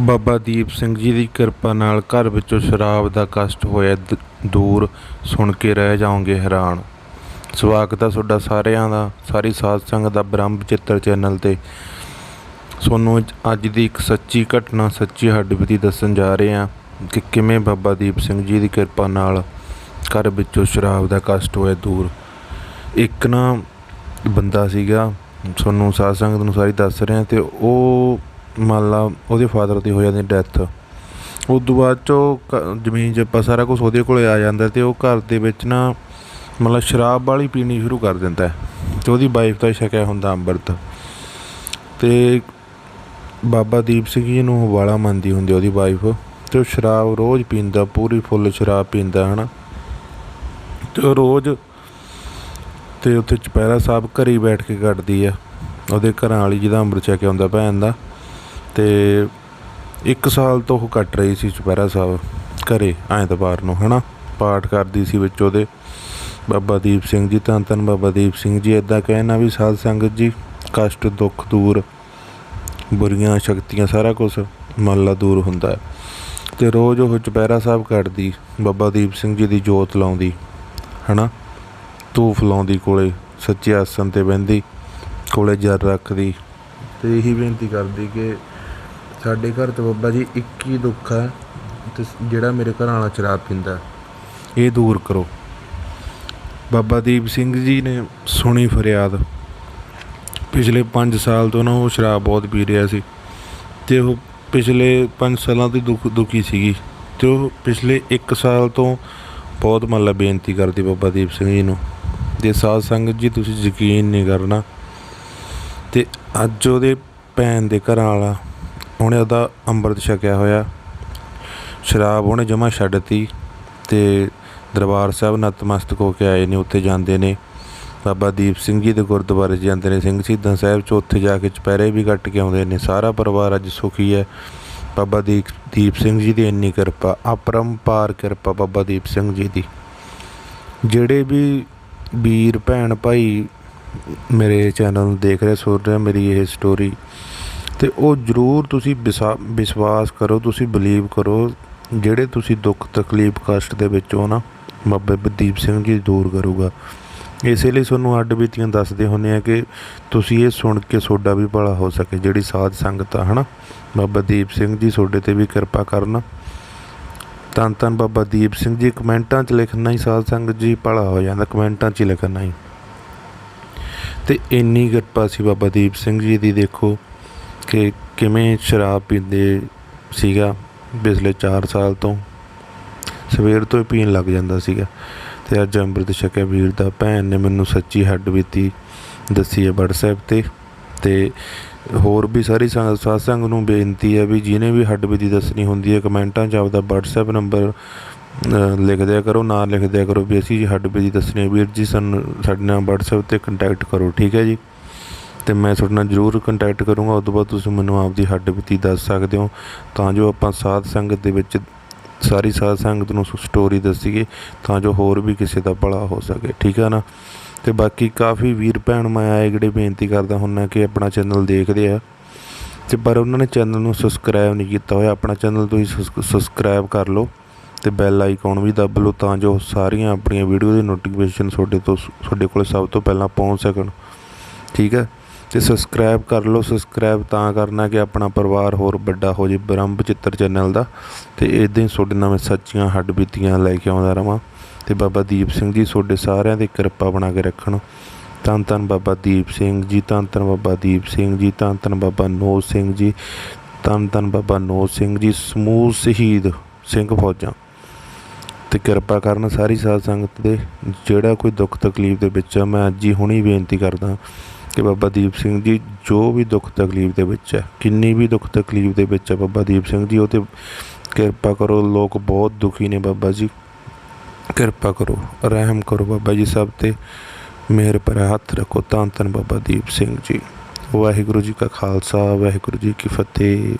ਬਾਬਾ ਦੀਪ ਸਿੰਘ ਜੀ ਦੀ ਕਿਰਪਾ ਨਾਲ ਘਰ ਵਿੱਚੋਂ ਸ਼ਰਾਬ ਦਾ ਕਸ਼ਟ ਹੋਇਆ ਦ- ਦੂਰ ਸੁਣ ਕੇ ਰਹਿ ਜਾਓਗੇ ਹੈਰਾਨ। ਸਵਾਗਤ ਹੈ ਤੁਹਾਡਾ ਸਾਰਿਆਂ ਦਾ, ਸਾਰੀ ਸਾਧ ਸੰਗਤ ਦਾ ਬ੍ਰਹਮ ਚਿੱਤਰ ਚੈਨਲ ਤੇ। ਤੁਹਾਨੂੰ ਅੱਜ- ਅੱਜ ਦੀ ਇੱਕ ਸੱਚੀ ਘਟਨਾ, ਸੱਚੀ ਹੱਡਬੀਤੀ ਦੱਸਣ ਜਾ ਰਹੇ ਹਾਂ ਕਿ ਕਿਵੇਂ ਬਾਬਾ ਦੀਪ ਸਿੰਘ ਜੀ ਦੀ ਕਿਰਪਾ ਨਾਲ ਘਰ ਵਿੱਚੋਂ ਸ਼ਰਾਬ ਦਾ ਕਸ਼ਟ ਹੋਇਆ ਦੂਰ। ਇੱਕ ਨਾ ਬੰਦਾ ਸੀਗਾ, ਤੁਹਾਨੂੰ ਸਾਧ ਸੰਗਤ ਨੂੰ ਸਾਰੀ ਦੱਸ ਰਿਹਾ ਤੇ ਉਹ ਮੰਨ ਲਾ ਉਹਦੇ ਫਾਦਰ ਦੀ ਹੋ ਜਾਂਦੀ ਡੈਥ ਉਸ ਤੋਂ ਬਾਅਦ ਚੋਂ ਕ- ਜ਼ਮੀਨ ਜੱਪਾ ਸਾਰਾ ਕੁਝ ਉਹਦੇ ਕੋਲੇ ਆ ਜਾਂਦਾ ਤੇ ਉਹ ਘਰ ਦੇ ਵਿੱਚ ਨਾ ਮਤਲਬ ਸ਼ਰਾਬ ਵਾਲੀ ਪੀਣੀ ਸ਼ੁਰੂ ਕਰ ਦਿੰਦਾ ਹੈ ਤੇ ਉਹਦੀ ਵਾਈਫ ਦਾ ਛਕਿਆ ਹੁੰਦਾ ਅੰਮ੍ਰਿਤ। ਤੇ ਬਾਬਾ ਦੀਪ ਸਿੰਘ ਜੀ ਨੂੰ ਵਾਲਾ ਮੰਨਦੀ ਹੁੰਦੀ ਉਹਦੀ ਵਾਈਫ ਤੇ ਉਹ ਸ਼ਰਾਬ ਰੋਜ਼ ਪੀਂਦਾ, ਪੂਰੀ ਫੁੱਲ ਸ਼ਰਾਬ ਪੀਂਦਾ, ਹਨਾ? ਤੇ ਉਹ ਰੋਜ਼ ਤੇ ਉੱਥੇ ਚੁਪਹਿਰਾ ਸਾਹਿਬ ਘਰੇ ਹੀ ਬੈਠ ਕੇ ਕੱਟਦੀ ਆ ਉਹਦੇ ਘਰਾਂ ਵਾਲੀ ਜਿਹਦਾ ਅੰਮ੍ਰਿਤ ਛਕਿਆ ਹੁੰਦਾ ਭੈਣ ਦਾ। ਅਤੇ ਇੱਕ ਸਾਲ ਤੋਂ ਉਹ ਕੱਟ ਰਹੀ ਸੀ ਚੁਪਹਿਰਾ ਸਾਹਿਬ ਘਰ, ਐਤਵਾਰ ਨੂੰ ਹੈ ਨਾ ਪਾਠ ਕਰਦੀ ਸੀ ਵਿੱਚ ਉਹਦੇ। ਬਾਬਾ ਦੀਪ ਸਿੰਘ ਜੀ, ਧੰਨ ਧੰਨ ਬਾਬਾ ਦੀਪ ਸਿੰਘ ਜੀ ਇਦਾਂ ਕਹਿਣਾ ਵੀ ਸਾਧ ਸੰਗਤ ਜੀ, ਕਸ਼ਟ, ਦੁੱਖ ਦੂਰ, ਬੁਰੀਆਂ ਸ਼ਕਤੀਆਂ, ਸਾਰਾ ਕੁਝ ਮੰਨ ਲਾ ਦੂਰ ਹੁੰਦਾ ਹੈ। ਤੇ ਰੋਜ਼ ਉਹ ਚੁਪਹਿਰਾ ਸਾਹਿਬ ਕੱਟਦੀ ਬਾਬਾ ਦੀਪ ਸਿੰਘ ਜੀ ਦੀ ਜੋਤ ਲਾਉਂਦੀ, ਹਨਾ? ਧੂਫ ਲਾਉਂਦੀ ਕੋਲੇ, ਸੱਚੇ ਆਸਨ ਤੇ ਬਹਿੰਦੀ, ਕੋਲੇ ਜਰ ਰੱਖਦੀ। ਤੇ ਇਹੀ ਬੇਨਤੀ ਕਰਦੀ ਕਿ ਸਾਡੇ ਘਰ ਤੋਂ ਬਾਬਾ ਜੀ ਇੱਕ ਹੀ ਦੁੱਖ ਹੈ ਅਤੇ ਜਿਹੜਾ ਮੇਰੇ ਘਰ ਵਾਲਾ ਸ਼ਰਾਬ ਪੀਂਦਾ। ਇਹ ਦੂਰ ਕਰੋ। ਬਾਬਾ ਦੀਪ ਸਿੰਘ ਜੀ ਨੇ ਸੁਣੀ ਫਰਿਆਦ। ਪਿਛਲੇ 5 ਸਾਲ ਤੋਂ ਨਾ ਉਹ ਸ਼ਰਾਬ ਬਹੁਤ ਪੀ ਰਿਹਾ ਸੀ ਤੇ ਉਹ ਪਿਛਲੇ 5 ਸਾਲਾਂ ਤੋਂ ਦੁੱਖ, ਦੁਖੀ ਸੀਗੀ। ਤੇ ਉਹ ਪਿਛਲੇ 1 ਸਾਲ ਤੋਂ ਬਹੁਤ ਮਤਲਬ ਬੇਨਤੀ ਕਰਦੀ ਬਾਬਾ ਦੀਪ ਸਿੰਘ ਜੀ ਨੂੰ ਤੇ ਸਾਧ ਸੰਗਤ ਜੀ, ਤੁਸੀਂ ਯਕੀਨ ਨਹੀਂ ਕਰਨਾ ਤੇ ਅੱਜ ਉਹਦੇ ਭੈਣ ਦੇ ਘਰਾਂ ਵਾਲਾ ਉਹਨੇ ਉਹਦਾ ਅੰਮ੍ਰਿਤ ਛਕਿਆ ਹੋਇਆ। ਸ਼ਰਾਬ ਉਹਨੇ ਜਮਾ ਛੱਡਤੀ ਤੇ ਦਰਬਾਰ ਸਾਹਿਬ ਨਤਮਸਤਕ ਹੋ ਕੇ ਆਏ ਨੇ, ਉੱਥੇ ਜਾਂਦੇ ਨੇ। ਬਾਬਾ ਦੀਪ ਸਿੰਘ ਜੀ ਦੇ ਗੁਰਦੁਆਰੇ 'ਚ ਜਾਂਦੇ ਨੇ, ਸਿੰਘ ਸ਼ਹੀਦਾਂ ਸਾਹਿਬ 'ਚ ਉੱਥੇ ਜਾ ਕੇ ਚੁਪਹਿਰੇ ਵੀ ਕੱਟ ਕੇ ਆਉਂਦੇ ਨੇ। ਸਾਰਾ ਪਰਿਵਾਰ ਅੱਜ ਸੁਖੀ ਹੈ। ਬਾਬਾ ਦੀਪ ਦੀਪ ਸਿੰਘ ਜੀ ਦੀ ਇੰਨੀ ਕਿਰਪਾ, ਅਪਰੰਪਾਰ ਕਿਰਪਾ ਬਾਬਾ ਦੀਪ ਸਿੰਘ ਜੀ ਦੀ। ਜਿਹੜੇ ਵੀ ਵੀਰ, ਭੈਣ, ਭਾਈ ਮੇਰੇ ਚੈਨਲ ਨੂੰ ਦੇਖ ਰਹੇ, ਸੁਣ ਰਹੇ, ਮੇਰੀ ਇਹ ਸਟੋਰੀ ਅਤੇ ਉਹ ਜਰੂਰ ਤੁਸੀਂ ਵਿਸਾ- ਵਿਸ਼ਵਾਸ ਕਰੋ, ਤੁਸੀਂ ਬਿਲੀਵ ਕਰੋ, ਜਿਹੜੇ ਤੁਸੀਂ ਦੁੱਖ, ਤਕਲੀਫ, ਕਸ਼ਟ ਦੇ ਵਿੱਚ ਹੋ ਨਾ ਬਾਬਾ ਦੀਪ ਸਿੰਘ ਜੀ ਦੂਰ ਕਰੂਗਾ। ਇਸੇ ਲਈ ਤੁਹਾਨੂੰ ਅੱਡ ਬੀਤੀਆਂ ਦੱਸਦੇ ਹੁੰਨੇ ਆ ਕਿ ਤੁਸੀਂ ਇਹ ਸੁਣ ਕੇ ਤੁਹਾਡਾ ਵੀ ਭਲਾ ਹੋ ਸਕੇ, ਜਿਹੜੀ ਸਾਧ ਸੰਗਤ ਆ, ਹਨਾ? ਬਾਬਾ ਦੀਪ ਸਿੰਘ ਜੀ ਤੁਹਾਡੇ ਤੇ ਵੀ ਕਿਰਪਾ ਕਰਨ। ਧੰਨ ਧੰਨ ਬਾਬਾ ਦੀਪ ਸਿੰਘ ਜੀ, ਕਮੈਂਟਾਂ 'ਚ ਲਿਖਣਾ ਹੀ ਸਾਧ ਸੰਗਤ ਜੀ ਭਲਾ ਹੋ ਜਾਂਦਾ, ਕਮੈਂਟਾਂ 'ਚ ਹੀ ਲਿਖਣਾ ਹੀ। ਤੇ ਇੰਨੀ ਕਿਰਪਾ ਸੀ ਬਾਬਾ ਦੀਪ ਸਿੰਘ ਜੀ ਦੀ, ਦੇਖੋ। ਕਿ ਕਿਵੇਂ ਸ਼ਰਾਬ ਪੀਂਦੇ ਸੀਗਾ ਪਿਛਲੇ ਚਾਰ ਸਾਲ ਤੋਂ। ਸਵੇਰ ਤੋਂ ਹੀ ਪੀਣ ਲੱਗ ਜਾਂਦਾ ਸੀਗਾ ਤੇ ਅੱਜ ਅੰਮ੍ਰਿਤ ਛਕਿਆ ਵੀਰ ਦਾ ਭੈਣ ਨੇ ਮੈਨੂੰ ਸੱਚੀ ਹੱਡ ਬੀਤੀ, ਦੱਸੀ ਹੈ WhatsApp ਤੇ। ਤੇ ਹੋਰ ਵੀ ਸਾਰੀ ਸੰਗਤ ਸਾਧ ਸੰਗਤ ਨੂੰ ਬੇਨਤੀ ਹੈ ਵੀ ਜਿਹਨੇ ਵੀ ਹੱਡ ਬੀਤੀ ਦੱਸਣੀ ਹੁੰਦੀ ਹੈ ਕਮੈਂਟਾਂ 'ਚ ਆਪਦਾ WhatsApp ਨੰਬਰ ਲਿਖ ਦਿਆ ਕਰੋ, ਨਾ ਲਿਖ ਦਿਆ ਕਰੋ ਵੀ ਅਸੀਂ ਹੱਡ ਬੀਤੀ ਦੱਸਣੀ ਵੀਰ ਜੀ ਸਾਨੂੰ, ਸਾਡੇ ਨਾਲ WhatsApp ਤੇ ਕੰਟੈਕਟ ਕਰੋ, ਠੀਕ ਹੈ ਜੀ? ਅਤੇ ਮੈਂ ਤੁਹਾਡੇ ਨਾਲ ਜ਼ਰੂਰ ਕੰਟੈਕਟ ਕਰੂੰਗਾ। ਉਸ ਤੋਂ ਬਾਅਦ ਤੁਸੀਂ ਮੈਨੂੰ ਆਪਦੀ ਹੱਡ ਬੀਤੀ ਦੱਸ ਸਕਦੇ ਹੋ। ਤਾਂ ਜੋ ਆਪਾਂ ਸਾਧ ਸੰਗਤ ਦੇ ਵਿੱਚ ਸਾਰੀ ਸਾਧ ਸੰਗਤ ਨੂੰ ਸਟੋਰੀ ਦੱਸੀਏ, ਤਾਂ ਜੋ ਹੋਰ ਵੀ ਕਿਸੇ ਦਾ ਭਲਾ ਹੋ ਸਕੇ। ਠੀਕ ਹੈ ਨਾ? ਤੇ ਬਾਕੀ ਕਾਫੀ ਵੀਰ ਭੈਣ ਮੈਂ ਆਏ ਜਿਹੜੇ ਬੇਨਤੀ ਕਰਦਾ ਹੁੰਨਾ ਕਿ ਆਪਣਾ ਚੈਨਲ ਦੇਖਦੇ ਆ। ਤੇ ਪਰ ਉਹਨਾਂ ਨੇ ਚੈਨਲ ਨੂੰ ਸਬਸਕ੍ਰਾਈਬ ਨਹੀਂ ਕੀਤਾ ਹੋਇਆ। ਆਪਣਾ ਚੈਨਲ ਤੁਸੀਂ ਸਬਸਕ੍ਰਾਈਬ ਕਰ ਲਓ ਤੇ ਬੈਲ ਆਈਕਨ ਵੀ ਦੱਬ ਲਓ ਤਾਂ ਜੋ ਸਾਰੀਆਂ ਆਪਣੀਆਂ ਵੀਡੀਓ ਦੀ ਨੋਟੀਫਿਕੇਸ਼ਨ ਤੁਹਾਡੇ ਤੋਂ ਤੁਹਾਡੇ ਕੋਲ ਸਭ ਤੋਂ ਪਹਿਲਾਂ ਪਹੁੰਚ ਸਕਣ। ਠੀਕ ਹੈ ਅਤੇ ਸਬਸਕ੍ਰਾਈਬ ਕਰ ਲਓ ਸਬਸਕ੍ਰਾਈਬ ਤਾਂ ਕਰਨਾ ਕਿ ਆਪਣਾ ਪਰਿਵਾਰ ਹੋਰ ਵੱਡਾ ਹੋ ਜੇ ਬ੍ਰਹਮ ਚਿੱਤਰ ਚੈਨਲ ਦਾ। ਅਤੇ ਇੱਦਾਂ ਹੀ ਤੁਹਾਡੇ ਨਾਲ ਮੈਂ ਸੱਚੀਆਂ ਹੱਡ ਬੀਤੀਆਂ ਲੈ ਕੇ ਆਉਂਦਾ ਰਵਾਂ। ਅਤੇ ਬਾਬਾ ਦੀਪ ਸਿੰਘ ਜੀ, ਤੁਹਾਡੇ ਸਾਰਿਆਂ ਦੀ ਕਿਰਪਾ ਬਣਾ ਕੇ ਰੱਖਣ। ਧੰਨ ਧੰਨ ਬਾਬਾ ਦੀਪ ਸਿੰਘ ਜੀ, ਧੰਨ ਧੰਨ ਬਾਬਾ ਦੀਪ ਸਿੰਘ ਜੀ, ਧੰਨ ਧੰਨ ਬਾਬਾ ਨੋਜ ਸਿੰਘ ਜੀ, ਧੰਨ ਧੰਨ ਬਾਬਾ ਨੋਜ ਸਿੰਘ ਜੀ, ਸਮੂਹ ਸ਼ਹੀਦ ਸਿੰਘ ਫੌਜਾਂ। ਤੇ ਕਿਰਪਾ ਕਰਨ ਸਾਰੀ ਸਾਧ ਸੰਗਤ ਦੇ, ਜਿਹੜਾ ਕੋਈ ਦੁੱਖ ਤਕਲੀਫ ਦੇ ਵਿੱਚ ਆ, ਮੈਂ ਅੱਜ ਹੀ ਹੁਣੀ ਬੇਨਤੀ ਕਰਦਾ ਕਿ ਬਾਬਾ ਦੀਪ ਸਿੰਘ ਜੀ, ਜੋ ਵੀ ਦੁੱਖ ਤਕਲੀਫ ਦੇ ਵਿੱਚ ਹੈ, ਕਿੰਨੀ ਵੀ ਦੁੱਖ ਤਕਲੀਫ ਦੇ ਵਿੱਚ ਹੈ ਬਾਬਾ ਦੀਪ ਸਿੰਘ ਜੀ, ਉਹ ਤੇ ਕਿਰਪਾ ਕਰੋ, ਲੋਕ ਬਹੁਤ ਦੁਖੀ ਨੇ ਬਾਬਾ ਜੀ। ਕਿਰਪਾ ਕਰੋ, ਰਹਿਮ ਕਰੋ ਬਾਬਾ ਜੀ ਸਭ ਤੇ। ਮਿਹਰ ਪਰ ਹੱਥ ਰੱਖੋ ਤਾਂ ਧੰਨ ਬਾਬਾ ਦੀਪ ਸਿੰਘ ਜੀ। ਵਾਹਿਗੁਰੂ ਜੀ ਕਾ ਖਾਲਸਾ, ਵਾਹਿਗੁਰੂ ਜੀ ਕੀ ਫਤਿਹ।